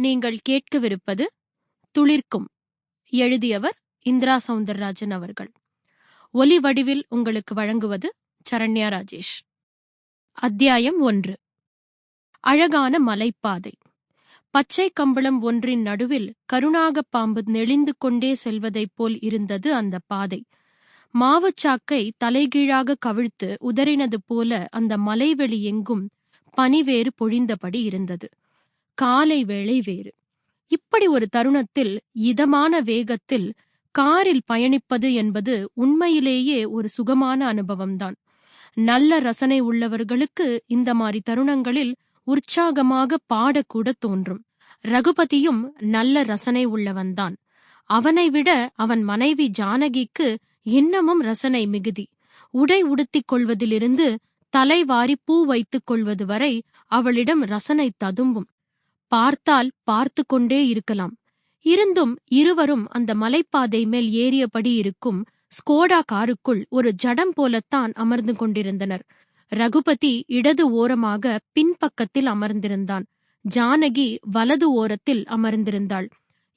நீங்கள் கேட்கவிருப்பது துளிர்க்கும் எழுதியவர் இந்திரா சவுந்தரராஜன் அவர்கள். ஒலி வடிவில் உங்களுக்கு வழங்குவது சரண்யா ராஜேஷ். அத்தியாயம் ஒன்று. அழகான மலைப்பாதை. பச்சை கம்பளம் ஒன்றின் நடுவில் கருணாகப் பாம்பு நெளிந்து கொண்டே செல்வதைப் போல் இருந்தது அந்த பாதை. மாவுச்சாக்கை தலைகீழாக கவிழ்த்து உதறினது போல அந்த மலைவெளி எங்கும் பனிவேறு பொழிந்தபடி இருந்தது. காலை வேளை வேறு. இப்படி ஒரு தருணத்தில் இதமான வேகத்தில் காரில் பயணிப்பது என்பது உண்மையிலேயே ஒரு சுகமான அனுபவம்தான். நல்ல ரசனை உள்ளவர்களுக்கு இந்த மாதிரி தருணங்களில் உற்சாகமாக பாடக்கூட தோன்றும். ரகுபதியும் நல்ல ரசனை உள்ளவன்தான். அவனை விட அவன் மனைவி ஜானகிக்கு இன்னமும் ரசனை மிகுதி. உடை உடுத்திக் கொள்வதிலிருந்து தலைவாரி பூ வைத்துக் கொள்வது வரை அவளிடம் ரசனை ததும்பும். பார்த்தால் பார்த்து கொண்டே இருக்கலாம். இருந்தும் இருவரும் அந்த மலைப்பாதை மேல் ஏறியபடி இருக்கும் ஸ்கோடா காருக்குள் ஒரு ஜடம் போலத்தான் அமர்ந்து கொண்டிருந்தனர். ரகுபதி இடது ஓரமாக பின்பக்கத்தில் அமர்ந்திருந்தான். ஜானகி வலது ஓரத்தில் அமர்ந்திருந்தாள்.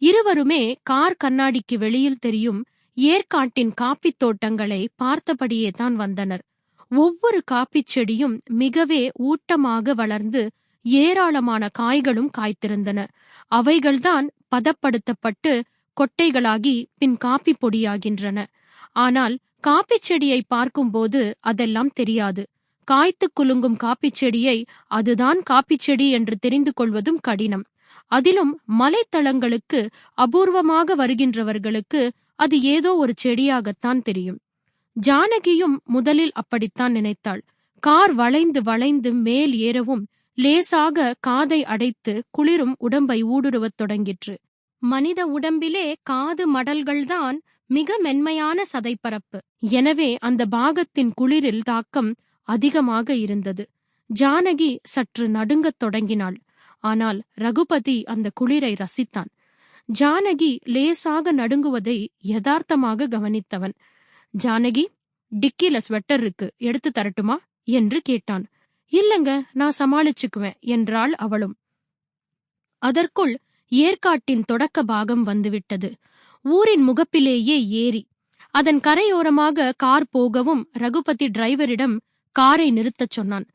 இருவருமே கார் கண்ணாடிக்கு வெளியில் தெரியும் ஏற்காட்டின் காப்பித் தோட்டங்களை பார்த்தபடியே தான் வந்தனர். ஒவ்வொரு காப்பிச் செடியும் மிகவே ஊட்டமாக வளர்ந்து ஏராளமான காய்களும் காய்த்திருந்தன. அவைகள்தான் பதப்படுத்தப்பட்டு கொட்டைகளாகி பின் காப்பி பொடியாகின்றன. ஆனால் காப்பிச் செடியை பார்க்கும்போது அதெல்லாம் தெரியாது. காய்த்து குலுங்கும் காப்பி செடியை அதுதான் காப்பிச் செடி என்று தெரிந்து கொள்வதும் கடினம். அதிலும் மலைத்தளங்களுக்கு அபூர்வமாக வருகின்றவர்களுக்கு அது ஏதோ ஒரு செடியாகத்தான் தெரியும். ஜானகியும் முதலில் அப்படித்தான் நினைத்தாள். கார் வளைந்து வளைந்து மேல் ஏறவும் லேசாக காதை அடைத்து குளிரும் உடம்பை ஊடுருவத் தொடங்கிற்று. மனித உடம்பிலே காது மடல்கள்தான் மிக மென்மையான சதைப்பரப்பு. எனவே அந்த பாகத்தின் குளிரில் தாக்கம் அதிகமாக இருந்தது. ஜானகி சற்று நடுங்கத் தொடங்கினாள். ஆனால் ரகுபதி அந்த குளிரை ரசித்தான். ஜானகி லேசாக நடுங்குவதை யதார்த்தமாக கவனித்தவன். ஜானகி டிக்கில ஸ்வெட்டர் இருக்கு எடுத்து தரட்டுமா? என்று கேட்டான். இல்லங்க நான் சமாளிச்சுக்குவேன் என்றாள் அவளும். அதற்குள் ஏற்காட்டின் தொடக்க பாகம் வந்துவிட்டது. ஊரின் முகப்பிலேயே ஏறி அதன் கரையோரமாக கார் போகவும் ரகுபதி டிரைவரிடம் காரை நிறுத்தச் சொன்னான்.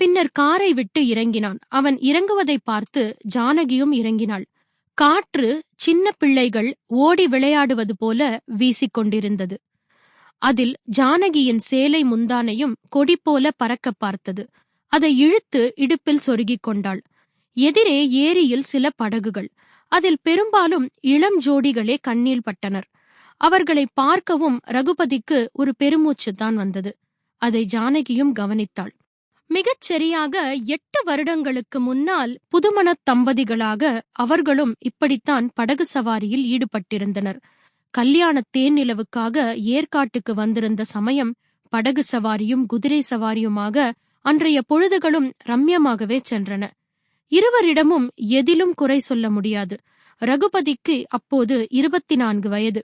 பின்னர் காரை விட்டு இறங்கினான். அவன் இறங்குவதை பார்த்து ஜானகியும் இறங்கினாள். காற்று சின்ன பிள்ளைகள் ஓடி விளையாடுவது போல வீசிக்கொண்டிருந்தது அதில் ஜானகியின் சேலை முந்தானையும் கொடி போல பறக்க பார்த்தது. அதை இழுத்து இடுப்பில் சொருகிக் கொண்டாள். எதிரே ஏரியில் சில படகுகள். அதில் பெரும்பாலும் இளம் ஜோடிகளே கண்ணில் பட்டனர். அவர்களை பார்க்கவும் ரகுபதிக்கு ஒரு பெருமூச்சு தான் வந்தது. அதை ஜானகியும் கவனித்தாள். மிகச் சரியாக எட்டு வருடங்களுக்கு முன்னால் புதுமணத் தம்பதிகளாக அவர்களும் இப்படித்தான் படகு சவாரியில் ஈடுபட்டிருந்தனர். கல்யாண தேனிலவுக்காக ஏற்காட்டுக்கு வந்திருந்த சமயம் படகு சவாரியும் குதிரை சவாரியுமாக அன்றைய பொழுதுகளும் ரம்யமாகவே சென்றன. இருவரிடமும் எதிலும் குறை சொல்ல முடியாது. ரகுபதிக்கு அப்போது இருபத்தி நான்கு வயது.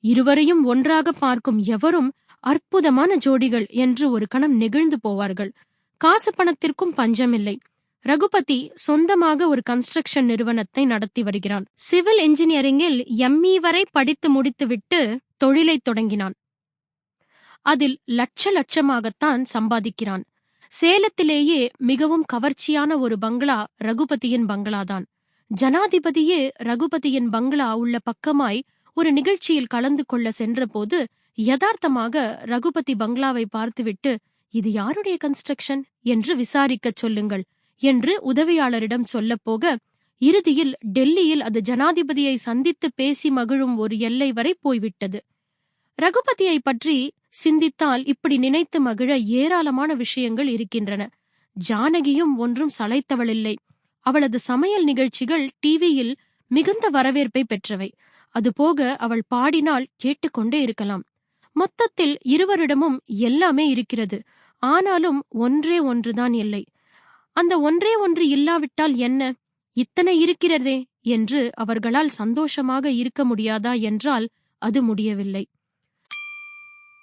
இருவரையும் ஒன்றாக பார்க்கும் எவரும் அற்புதமான ஜோடிகள் என்று ஒரு கணம் நெகிழ்ந்து போவார்கள். காசு பணத்திற்கும் பஞ்சமில்லை. ரகுபதி சொந்தமாக ஒரு கன்ஸ்ட்ரக்ஷன் நிறுவனத்தை நடத்தி வருகிறான். சிவில் இன்ஜினியரிங்கில் எம்இ வரை படித்து முடித்துவிட்டு தொழிலை தொடங்கினான். அதில் லட்ச லட்சமாகத்தான் சம்பாதிக்கிறான். சேலத்திலேயே மிகவும் கவர்ச்சியான ஒரு பங்களா ரகுபதியின் பங்களாதான். ஜனாதிபதியே ரகுபதியின் பங்களா உள்ள பக்கமாய் ஒரு நிகழ்ச்சியில் கலந்து கொள்ள சென்றபோது யதார்த்தமாக ரகுபதி பங்களாவை பார்த்துவிட்டு இது யாருடைய கன்ஸ்ட்ரக்ஷன் என்று விசாரிக்கச் சொல்லுங்கள் என்று உதவியாளரிடம் சொல்லப்போக இறுதியில் டெல்லியில் அது ஜனாதிபதியை சந்தித்து பேசி மகிழும் ஒரு எல்லை வரை போய்விட்டது. ரகுபதியை பற்றி சிந்தித்தால் இப்படி நினைத்து மகிழ ஏராளமான விஷயங்கள் இருக்கின்றன. ஜானகியும் ஒன்றும் சளைத்தவளில்லை. அவளது சமையல் நிகழ்ச்சிகள் டிவியில் மிகுந்த வரவேற்பை பெற்றவை. அதுபோக அவள் பாடினால் கேட்டுக்கொண்டே இருக்கலாம். மொத்தத்தில் இருவரிடமும் எல்லாமே இருக்கிறது. ஆனாலும் ஒன்றே ஒன்றுதான் இல்லை. அந்த ஒன்றே ஒன்று இல்லாவிட்டால் என்ன? இத்தனை இருக்கிறதே என்று அவர்களால் சந்தோஷமாக இருக்க முடியாதா என்றால் அது முடியவில்லை.